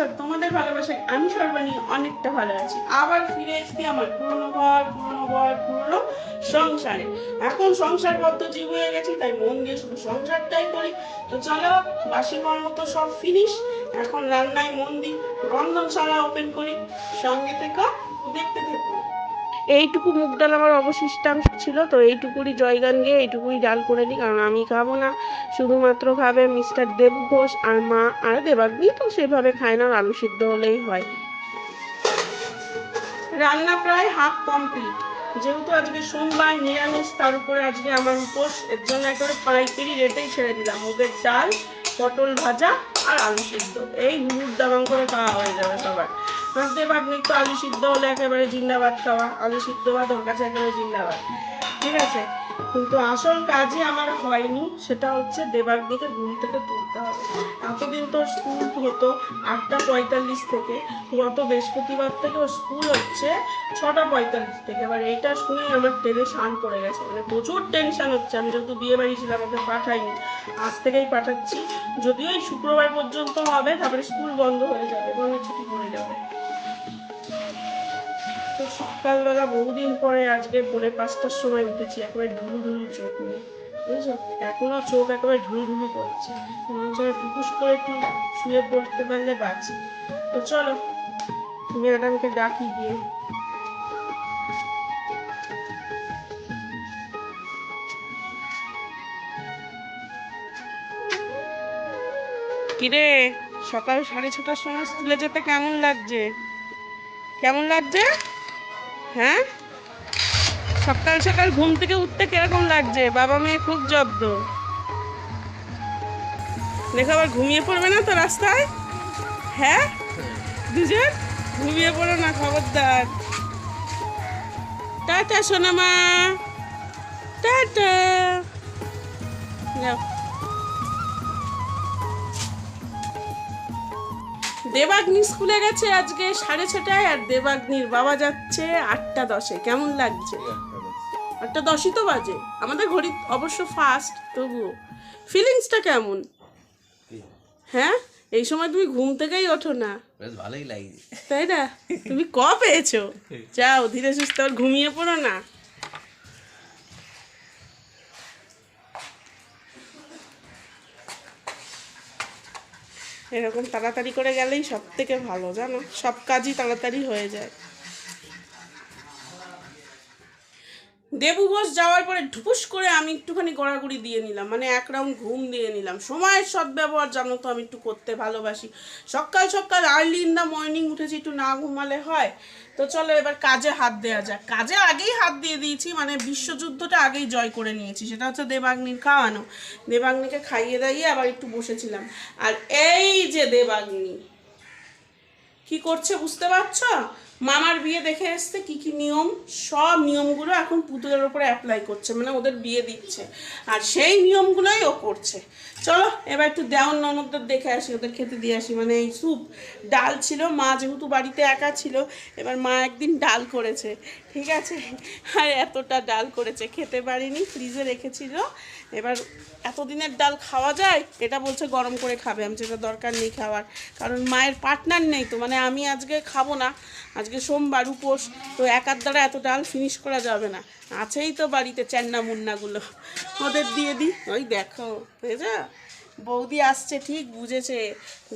ভালো আছো আর তোমাদের ভালোবাসায় আমি সর্বাণী অনেকটা ভালো আছি। আবার ফিরে এসেছি আমার পুরনো ঘর পুরনো ঘর পুরনো সংসারে। এখন সংসার পদ্ধতি হয়ে গেছি, তাই মন দিয়ে শুধু সংসারটাই করি। তো চলো, বাসি মতো সব ফিনিশ এখন রান্নায় মন দিই, রন্ধনশালা ওপেন করি। সঙ্গে থেকে দেখতে থেকো। এইটুকু মুগ ডাল আমার অবশিষ্টাংশ ছিল, তো এইটুকুরই জয়গান গিয়ে এইটুকুই ডাল করে দিই কারণ আমি খাব না। শুধুমাত্র খাবে মিস্টার দেব ঘোষ আর মা আর দেবাগ্নি তো সেভাবে খায় না আলু সিদ্ধ হলেই হয়। রান্না প্রায় হাফ কমপ্লিট যেহেতু আজকে সোমবার নিরামিষ, তার উপরে আজকে আমার উপোস, এর জন্য একেবারে পাইকারি রেটেই ছেড়ে দিলাম। মুগের ডাল পটল ভাজা আর আলু সিদ্ধ। এই গুড় দামাং করে খাওয়া হয়ে যাবে সবার। ভাবতে ভাবনি তো আলু সিদ্ধ হলে একেবারে জিন্দাবাদ খাওয়া। আলু সিদ্ধ ভাত ওর কাছে একেবারে জিন্দাবাদ। ঠিক আছে? কিন্তু আসল কাজই আমার হয়নি, সেটা হচ্ছে দেবাগ্নিকে ঘুম থেকে তুলতে হবে। এতদিন তো স্কুল হতো আটটা পঁয়তাল্লিশ থেকে, গত বৃহস্পতিবার থেকে ওর স্কুল হচ্ছে ছটা পঁয়তাল্লিশ থেকে। এবার এইটা শুনে আমার টেনশন পড়ে গেছে। মানে প্রচুর টেনশান হচ্ছে, আমি যেহেতু বিয়ে বাড়ি ছিলাম, ওকে পাঠাইনি। আজ থেকেই পাঠাচ্ছি। যদিও এই শুক্রবার পর্যন্ত হবে, তারপরে স্কুল বন্ধ হয়ে যাবে গরমের ছুটি পড়ে যাবে। তো সকালবেলা বহুদিন পরে আজকে ভোরে পাঁচটার সময় উঠেছি, একেবারে ঢুলু ঢুলু চোখ নিয়ে। বুঝেছ? এখনও চোখ একেবারে ঢুলু ঢুলু করছে। মনে হচ্ছে টুকুস করে একটু শুয়ে পড়তে পারলে বাঁচি। তো চলো, ম্যাডামকে ডাকি গিয়ে। কিরে, সকাল সাড়ে ছটার সময় স্কুলে যেতে কেমন লাগছে? কেমন লাগছে? হ্যাঁ? সকাল সকাল ঘুম থেকে উঠতে কীরকম লাগছে? বাবা মেয়ে খুব জব্দ। দেখো আবার ঘুমিয়ে পড়বে না তো রাস্তায়? হ্যাঁ? দুজন? ঘুমিয়ে পড়ো না, খবরদার। টাটা, সোনামা। টাটা। যাও। দেবাগ্নি স্কুলে গেছে আজকে সাড়ে ছটায় আর দেবাগ্নির বাবা যাচ্ছে আটটা দশে। কেমন লাগছে? আটটা দশই তো বাজে। আমাদের ঘড়ি অবশ্য ফাস্ট তবুও। ফিলিংসটা কেমন? হ্যাঁ? এই সময় তুমি ঘুম থেকেই ওঠো না। বেশ ভালোই লাগছে তাই না? তুমি ক পেয়েছ? যাও ধীরে সুস্থ আর ঘুমিয়ে পড়ো না। এরকম তাড়াতাড়ি করে গেলেই সব থেকে ভালো জানো? সব কাজই তাড়াতাড়ি হয়ে যায়। দেবু যাওয়ার পরে ঢুপুস করে আমি একটুখানি গড়াগড়ি দিয়ে নিলাম। মানে এক রাউন্ড ঘুম দিয়ে নিলাম। সময়ের সদ্ব্যবহার জানো তো, আমি একটু করতে ভালোবাসি। সকাল সকাল আর্লি ইন দ্য মর্নিং উঠেছি, একটু না ঘুমালে হয়। তো চলো এবার কাজে হাত দেওয়া যাক। কাজে আগেই হাত দিয়ে দিয়েছি মানে বিশ্বযুদ্ধটা আগেই জয় করে নিয়েছি। সেটা হচ্ছে দেবাগ্নির খাওয়ানো। দেবাগ্নিকে খাইয়ে দাইয়ে আবার একটু বসেছিলাম। আর এই যে দেবাগ্নি, কি করছে বুঝতে পারছ? মামার বিয়ে দেখে এসছে, কি কি নিয়ম? সব নিয়মগুলো এখন পুতুলের ওপরে অ্যাপ্লাই করছে মানে ওদের বিয়ে দিচ্ছে। আর সেই নিয়মগুলোই ও করছে। চলো, এবার একটু দেওয়ান ননদদের দেখে আসি, ওদের খেতে দিয়ে আসি। মানে এই স্যুপ, ডাল ছিল, মা যেহেতু বাড়িতে একা ছিল, এবার মা একদিন ডাল করেছে, ঠিক আছে? আর এতটা ডাল করেছে, খেতে পারিনি, ফ্রিজে রেখেছিল। এবার এতদিনের ডাল খাওয়া যায়, এটা বলছে গরম করে খাবে, আমি যেটা দরকার নেই খাওয়ার, কারণ মায়ের পার্টনার নেই, তো মানে আমি আজকে খাব না, আজকে সোমবার উপোস, তো একার দ্বারা এত ডাল ফিনিশ করা যাবে না। আছেই তো বাড়িতে চ্যান্না মুন্নাগুলো, ওদের দিয়ে দিই, ওই দেখো বুঝেছ বৌদি আসছে ঠিক, বুঝেছে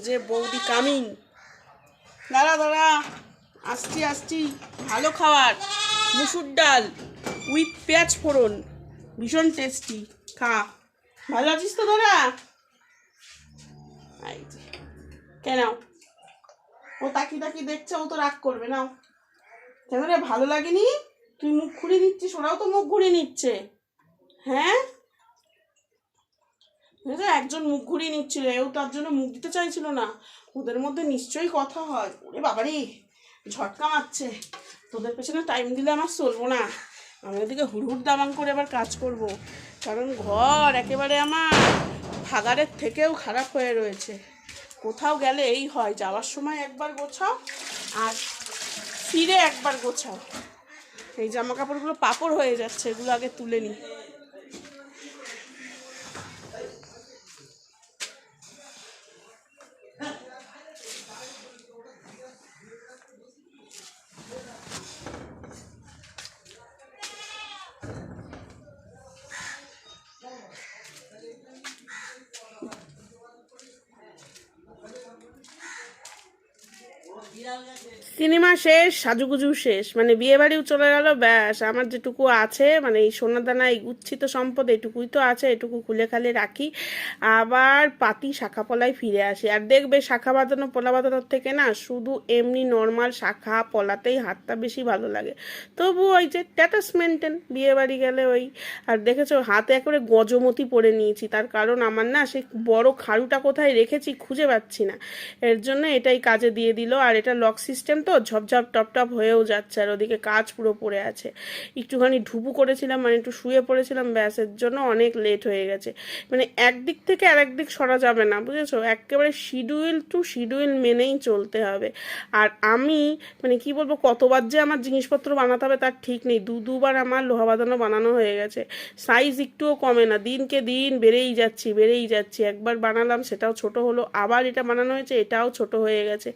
যে বৌদি কামিং দাঁড়া দাঁড়া, আসছি আসছি, ভালো খাবার মুসুর ডাল উইথ পেঁয়াজ ফোড়ন, ভীষণ টেস্টি খা। ভালো আছিস তো দাদা? কেন ও তাকি তাকি দেখছে, ও তো রাগ করবে না কেন রে, ভালো লাগেনি? তুই মুখ ঘুরিয়ে নিচ্ছিস, ওরাও তো মুখ ঘুরিয়ে নিচ্ছে। হ্যাঁ? একজন মুখ ঘুরিয়ে নিচ্ছিল, এও তার জন্য মুখ দিতে চাইছিল না। ওদের মধ্যে নিশ্চয়ই কথা হয়। ওরে বাবারে, ঝটকা মারছে। তোদের পেছনে টাইম দিলে আমার চলবো না। আমি ওদিকে হুড়হুড় দামাং করে আবার কাজ করব। কারণ ঘর একেবারে আমার ভাগাড়ের থেকেও খারাপ হয়ে রয়েছে। কোথাও গেলে এই হয়, যাওয়ার সময় একবার গোছাও আর ফিরে একবার গোছাও। এই জামা কাপড়গুলো পাপড় হয়ে যাচ্ছে, এগুলো আগে তুলে নিই সিনেমা শেষ, সাজুগুজু শেষ। মানে বিয়ে বাড়িও চলে গেল, ব্যাস। আমার যেটুকু আছে মানে এই সোনাদানা, এই গুচ্ছিত সম্পদ এটুকুই তো আছে, এটুকু খুলে খালে রাখি। আবার পাতি শাখা পলায় ফিরে আসি। আর দেখবে, শাখা বাঁধানো, পলা বাঁধানোর থেকে না, শুধু এমনি নর্মাল শাখা পলাতেই হাতটা বেশি ভালো লাগে। তবু ওই যে স্ট্যাটাস মেনটেন বিয়ে বাড়ি গেলে ওই। আর দেখেছ, হাতে একেবারে গজমতি পরে নিয়েছি। তার কারণ আমার না, সেই বড় খাড়ুটা কোথায় রেখেছি খুঁজে পাচ্ছি না। এর জন্য এটাই কাজে দিয়ে দিল। আর এটা লক সিস্টেম তো, ঝপঝপ, টপ টপ হয়েও যাচ্ছে আর ওদিকে কাজ পুরো পড়ে আছে। একটুখানি ঢুপু করেছিলাম মানে একটু শুয়ে পড়েছিলাম ব্যাসের জন্য অনেক লেট হয়ে গেছে। মানে একদিক থেকে আর একদিক সরা যাবে না, বুঝেছ? একেবারে শিডিউল টু শিডিউল মেনেই চলতে হবে। আর আমি মানে কি বলব, কতবার যে আমার জিনিসপত্র বানাতে হবে তার ঠিক নেই। দু, দুবার আমার লোহা বাঁধানো বানানো হয়ে গেছে। সাইজ একটুও কমে না, দিনকে দিন বেড়েই যাচ্ছি বেড়েই যাচ্ছি। একবার বানালাম, সেটাও ছোট হলো, আবার এটা বানানো হয়েছে, এটাও ছোট হয়ে গেছে।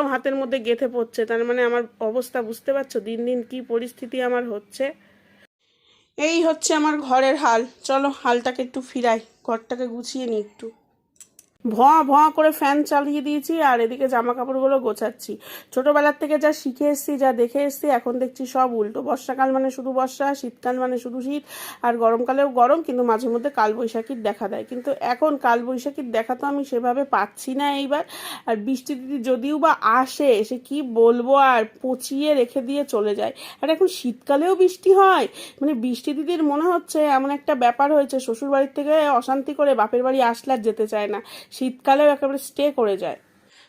আংটিটাও হাতের মধ্যে গেথে পড়ছে। তার মানে আমার অবস্থা, বুঝতে পারছ? দিন দিন কি পরিস্থিতি আমার হচ্ছে। এই হচ্ছে আমার ঘরের হাল। চলো, হালটাকে একটু ফিরাই। ঘরটাকে গুছিয়ে নিই একটু। ভোঁ ভোঁ করে ফ্যান চালিয়ে দিয়েছি আর এদিকে জামা কাপড়গুলো গোছাচ্ছি। ছোটোবেলার থেকে যা শিখে এসেছি, যা দেখে এসছি, এখন দেখছি সব উল্টো। বর্ষাকাল মানে শুধু বর্ষা, শীতকাল মানে শুধু শীত। আর গরমকালেও গরম, কিন্তু মাঝে মধ্যে কালবৈশাখীর দেখা দেয়। কিন্তু এখন কালবৈশাখীর দেখা তো আমি সেভাবে পাচ্ছি না এইবার। আর বৃষ্টি দিদি যদিও বা আসে, সে কি বলব? আর পচিয়ে রেখে দিয়ে চলে যায়। আর এখন শীতকালেও বৃষ্টি হয়। মানে বৃষ্টি দিদির মনে হচ্ছে, এমন একটা ব্যাপার হয়েছে শ্বশুর বাড়ির থেকে অশান্তি করে বাপের বাড়ি আসলে যেতে চায় না। শীতকালেও একেবারে স্টে করে যায়।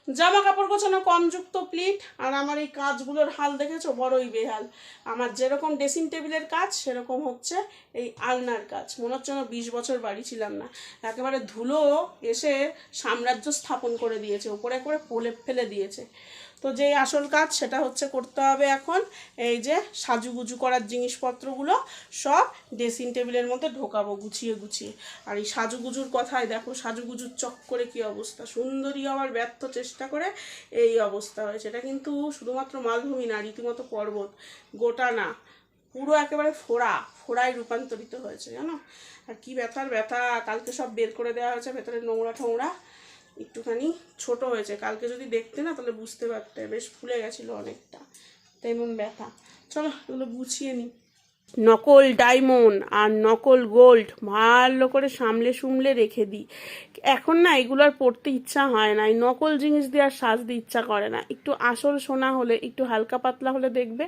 জামা কাপড় গোছানো কমযুক্ত প্লিট আর আমার এই কাজগুলোর হাল দেখেছ? বড়ই বেহাল। আমার যেরকম ড্রেসিং টেবিলের কাজ, সেরকম হচ্ছে এই আলনার কাজ। মনে হচ্ছে না বিশ বছর বাড়ি ছিলাম না। একেবারে ধুলো এসে সাম্রাজ্য স্থাপন করে দিয়েছে, ওপরে করে পোলে ফেলে দিয়েছে। তো যেই আসল কাজ সেটা হচ্ছে করতে হবে এখন এই যে সাজুগুজু করার জিনিসপত্রগুলো সব ড্রেসিং টেবিলের মধ্যে ঢোকাবো গুছিয়ে গুছিয়ে। আর এই সাজুগুজুর কথায় দেখো, সাজুগুজুর চক্করে কি অবস্থা? সুন্দরী হওয়ার ব্যর্থ চেষ্টা করে এই অবস্থা হয়েছে। এটা কিন্তু শুধুমাত্র মালভূমি না, রীতিমতো পর্বত, গোটা না, পুরো একেবারে ফোড়া, ফোড়ায় রূপান্তরিত হয়েছে, জানো? আর কি ব্যথার ব্যথা, কালকে সব বের করে দেওয়া হয়েছে, ভেতরে নোংরা ঠোংরা। একটুখানি ছোট হয়েছে। কালকে যদি দেখতে না, তাহলে বুঝতে পারতে। বেশ ফুলে গেছিল অনেকটা। তেমন ব্যথা। চলো, এগুলো গুছিয়ে নিই নকল ডায়মন্ড আর নকল গোল্ড ভালো করে সামলে সুমলে রেখে দিই। এখন না এগুলো আর পড়তে ইচ্ছা হয় না। এই নকল জিনিস দিয়ে আর সাজতে ইচ্ছা করে না। একটু আসল সোনা হলে, একটু হালকা পাতলা হলে দেখবে,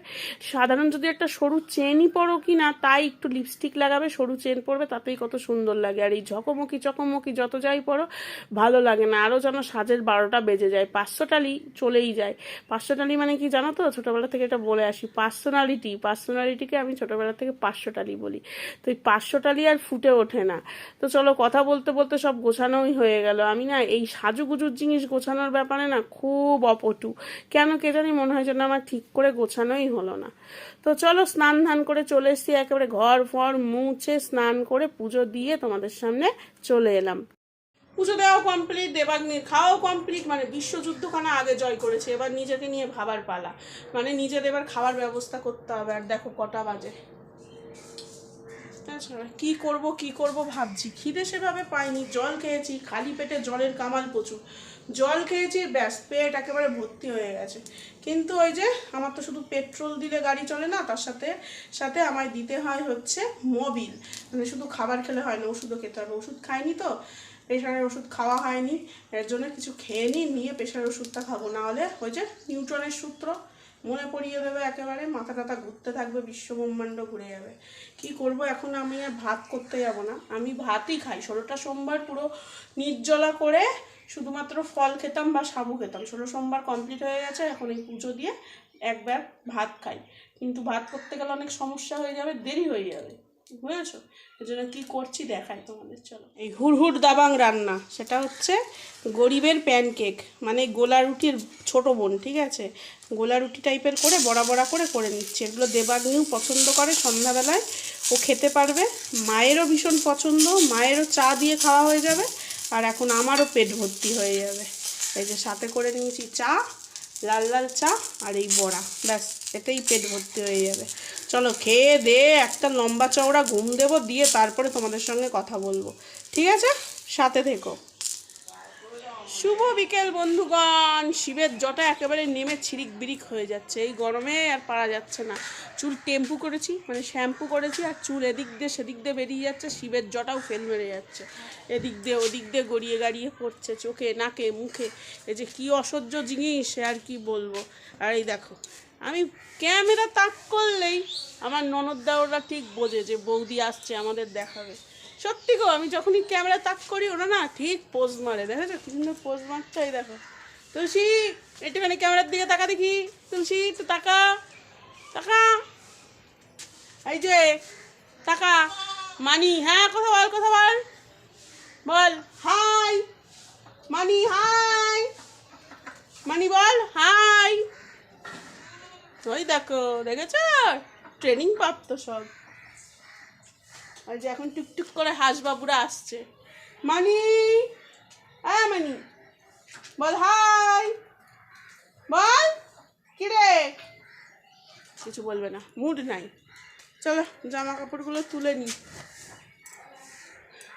সাধারণ যদি একটা সরু চেনই পরো কি না, তাই একটু লিপস্টিক লাগাবে, সরু চেন পরবে, তাতেই কত সুন্দর লাগে। আর এই ঝকমকি চকমকি যত যাই পরো, ভালো লাগে না। আরও যেন সাজের বারোটা বেজে যায়। পাঁচশো টালি চলেই যায়। পাঁচশো টালি মানে কি জানো তো? ছোটোবেলা থেকে এটা বলে আসি। পার্সোনালিটি। পার্সোনালিটিকে আমি ছোটোবেলা থেকে পাঁচশো টালি বলি। তো এই পাঁচশো টালি আর ফুটে ওঠে না। তো চলো কথা বলতে বলতে সব গোছানোই হয়ে গেল। আমি না এই সাজুগুজুর জিনিস গোছানোর ব্যাপারে না খুব অপটু। কেন কে জানি মনে হয় যেন আমার ঠিক করে গোছানোই হলো না। তো চলো স্নান ধান করে চলে এসেছি, একেবারে ঘর ফর মুছে স্নান করে পুজো দিয়ে তোমাদের সামনে চলে এলাম। পুজো দেওয়াও কমপ্লিট দেবাগ্নির খাওয়াও কমপ্লিট মানে বিশ্বযুদ্ধখানা আগে জয় করেছে, এবার নিজেকে নিয়ে ভাবার পালা। মানে নিজের এবার খাওয়ার ব্যবস্থা করতে হবে। আর দেখো কটা বাজে। তাছাড়া কি করব কি করব ভাবছি। খিদে সেভাবে পাইনি, জল খেয়েছি, খালি পেটে জলের কামাল প্রচুর। জল খেয়েছি, ব্যাস, পেট একেবারে ভর্তি হয়ে গেছে। কিন্তু ওই যে, আমার তো শুধু পেট্রোল দিলে গাড়ি চলে না, তার সাথে সাথে আমায় দিতে হয় হচ্ছে মোবিল। মানে শুধু খাবার খেলে হয় না, ওষুধও খেতে হবে। ওষুধ খাইনি তো, প্রেশারের ওষুধ খাওয়া হয়নি। এর জন্য কিছু খেয়ে নিই নিয়ে প্রেশারের ওষুধটা খাব। না হলে ওই যে, নিউট্রনের সূত্র মনে পড়িয়ে দেবে একেবারে, মাথা টাথা ঘুরতে থাকবে, বিশ্বব্রহ্মাণ্ড ঘুরে যাবে। কি করব এখন আমি আর ভাত করতে যাব না। আমি ভাতই খাই, ষোলোটা সোমবার পুরো নির্জলা করে শুধুমাত্র ফল খেতাম বা সাবু খেতাম। ষোলো সোমবার কমপ্লিট হয়ে গেছে, এখন এই পুজো দিয়ে একবার ভাত খাই। কিন্তু ভাত করতে গেলে অনেক সমস্যা হয়ে যাবে, দেরি হয়ে যাবে। বুঝেছ? এই জন্য কী করছি দেখাই তোমাদের, চলো। এই হুড়হুড় দাবাং রান্না, সেটা হচ্ছে গরিবের প্যানকেক মানে গোলা রুটির ছোট বোন, ঠিক আছে? গোলা রুটি টাইপের করে বড়া বড়া করে করে নিচ্ছে। এগুলো দেবাগ্নিও পছন্দ করে সন্ধ্যাবেলায়, ও খেতে পারবে। মায়েরও ভীষণ পছন্দ, মায়েরও চা দিয়ে খাওয়া হয়ে যাবে, আর এখন আমারও পেট ভর্তি হয়ে যাবে। এই যে সাথে করে নিয়েছি চা লাল লাল চা আর এই বড়া। ব্যাস এটাই পেট ভর্তি হয়ে যাবে। চলো খেয়ে দে একটা লম্বা চওড়া ঘুম দেবো, দিয়ে তারপরে তোমাদের সঙ্গে কথা বলব। ঠিক আছে? সাথে থেকো। শুভ বিকেল, বন্ধুগণ। শিবের জটা একেবারে নেমে ছিরিক বিরিক হয়ে যাচ্ছে। এই গরমে আর পারা যাচ্ছে না। চুল টেম্পু করেছি মানে শ্যাম্পু করেছি, আর চুল এদিক দিয়ে সেদিক দিয়ে বেরিয়ে যাচ্ছে। শিবের জটাও ফেল মেরে যাচ্ছে। এদিক দিয়ে ওদিক দিয়ে গড়িয়ে গাড়িয়ে পড়ছে চোখে, নাকে, মুখে। এই যে কী অসহ্য জিনিস, আর কি বলব। আর এই দেখো, আমি ক্যামেরা তাক করলেই আমার ননদ ওরা ঠিক বোঝে যে বৌদি আসছে আমাদের দেখাবে। সত্যি গো, আমি যখনই ক্যামেরা তাক করি, ওরা না ঠিক পোজ মারে, দেখেছ? কি সুন্দর পোজ মারছে এই দেখো। তুলসী, একটুখানি ক্যামেরার দিকে তাকা দেখি। তুলসী তো তাকা তাকা। এই যে, তাকা। মানি হ্যাঁ কথা বল কথা বল। বল, হাই। মানি হাই। মানি, বল, হাই। ওই দেখো, দেখেছ? ট্রেনিং প্রাপ্ত সব। আর যে এখন টুকটুক করে হাঁসবাবুরা আসছে। মানি হ্যাঁ মানি। বল হাই। বল কিরে কিছু বলবে না মুড নাই। চলো জামা কাপড়গুলো তুলে নিই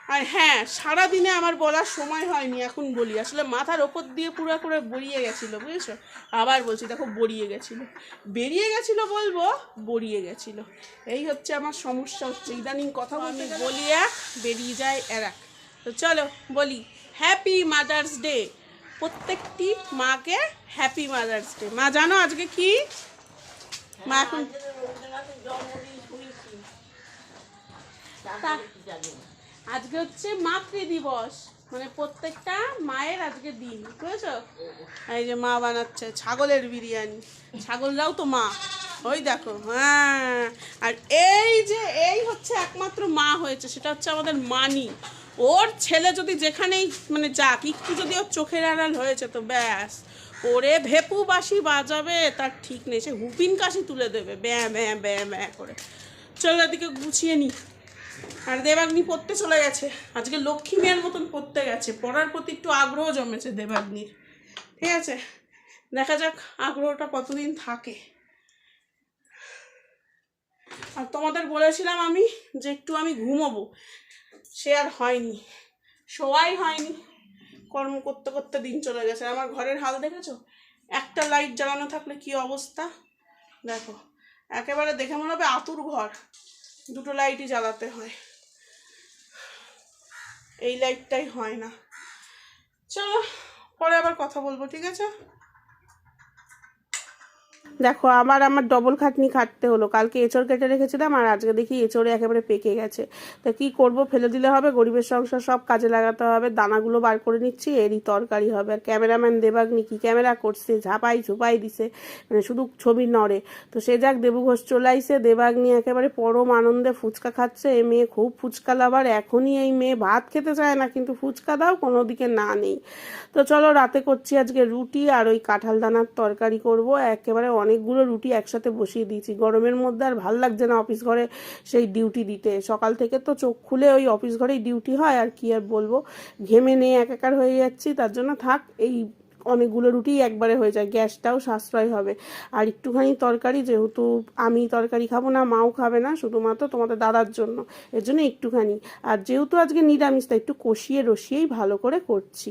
আর হ্যাঁ সারাদিনে আমার বলার সময় হয়নি এখন বলি। আসলে মাথার ওপর দিয়ে পুরো করে বড়িয়ে গেছিল বুঝেছ? আবার বলছি দেখো বড়িয়ে গেছিল। বেরিয়ে গেছিল বলব বড়িয়ে গেছিল। এই হচ্ছে আমার সমস্যা হচ্ছে। ইদানিং কথা আমি বলি এক বেরিয়ে যায় এর এক। তো চলো বলি হ্যাপি মাদার্স ডে প্রত্যেকটি মাকে হ্যাপি মাদার্স ডে মা জানো আজকে কি? মা এখন তা- আজকে হচ্ছে মাতৃ দিবস। মানে প্রত্যেকটা মায়ের আজকে দিন, বুঝেছ? এই যে মা বানাচ্ছে ছাগলের বিরিয়ানি। ছাগলরাও তো মা। ওই দেখো হ্যাঁ। আর এই যে, এই হচ্ছে একমাত্র মা হয়েছে, সেটা হচ্ছে আমাদের মানি। ওর ছেলে যদি যেখানেই মানে যাক, একটু যদি ওর চোখের আড়াল হয়েছে তো ব্যাস। ওরে ভেপু বাসি বাজাবে, তার ঠিক নেই। সে হুপিন কাশি তুলে দেবে, ব্যাঁ ব্যাঁ ব্যাঁ ব্যাঁ করে। চলো এদিকে গুছিয়ে নি। আর দেবাগ্নি পড়তে চলে গেছে। আজকে লক্ষ্মী মেয়ের মতন পড়তে গেছে। পড়ার প্রতি একটু আগ্রহ জমেছে দেবাগ্নির। ঠিক আছে? দেখা যাক আগ্রহটা কতদিন থাকে। আর তোমাদের বলেছিলাম আমি যে একটু আমি ঘুমোবো। সে আর হয়নি। শোয়াই হয়নি। কর্ম করতে করতে দিন চলে গেছে। আমার ঘরের হাল দেখেছ? একটা লাইট জ্বালানো থাকলে কি অবস্থা? দেখো, একেবারে দেখে মনে হবে আতুর ঘর। দুটো লাইটই জ্বালাতে হয়। এই লাইফটাই হয় না। চলো পরে আবার কথা বলব ঠিক আছে? দেখো, আবার আমার ডবল খাটনি খাটতে হলো। কালকে এঁচড় কেটে রেখেছিলাম আর আজকে দেখি এঁচড়ে একেবারে পেকে গেছে। তা কি করব? ফেলে দিলে হবে, গরিবের সংসার সব কাজে লাগাতে হবে। দানাগুলো বার করে নিচ্ছি, এরই তরকারি হবে। আর ক্যামেরাম্যান দেবাগ্নি কি ক্যামেরা করছে? ঝাপাই ঝুপাই দিছে মানে শুধু ছবি নড়ে। তো সে যাক দেবু ঘোষ চলে আইসে দেবাগ্নি একেবারে পরম আনন্দে ফুচকা খাচ্ছে। এ মেয়ে খুব ফুচকা লাভার এখনই এই মেয়ে ভাত খেতে চায় না, কিন্তু ফুচকা দাও, কোনো দিকে না নেই। তো চলো, রাতে করছি আজকে রুটি আর ওই কাঁঠাল দানার তরকারি করব। একেবারে অনেকগুলো রুটি একসাথে বসিয়ে দিয়েছি। গরমের মধ্যে আর ভালো লাগছে না অফিস ঘরে সেই ডিউটি দিতে। সকাল থেকে তো চোখ খুলে ওই অফিস ঘরেই ডিউটি হয়, আর কি আর বলব? ঘেমে নিয়ে একাকার হয়ে যাচ্ছি, তার জন্য থাক, এই অনেকগুলো রুটি একবারে হয়ে যায়, গ্যাসটাও সাশ্রয় হবে। আর একটুখানি তরকারি, যেহেতু আমি তরকারি খাব না, মাও খাবে না, শুধুমাত্র তোমাদের দাদার জন্য। এর জন্য একটুখানি। আর যেহেতু আজকে নিরামিষ, তাই একটু কষিয়ে রসিয়েই ভালো করে করছি।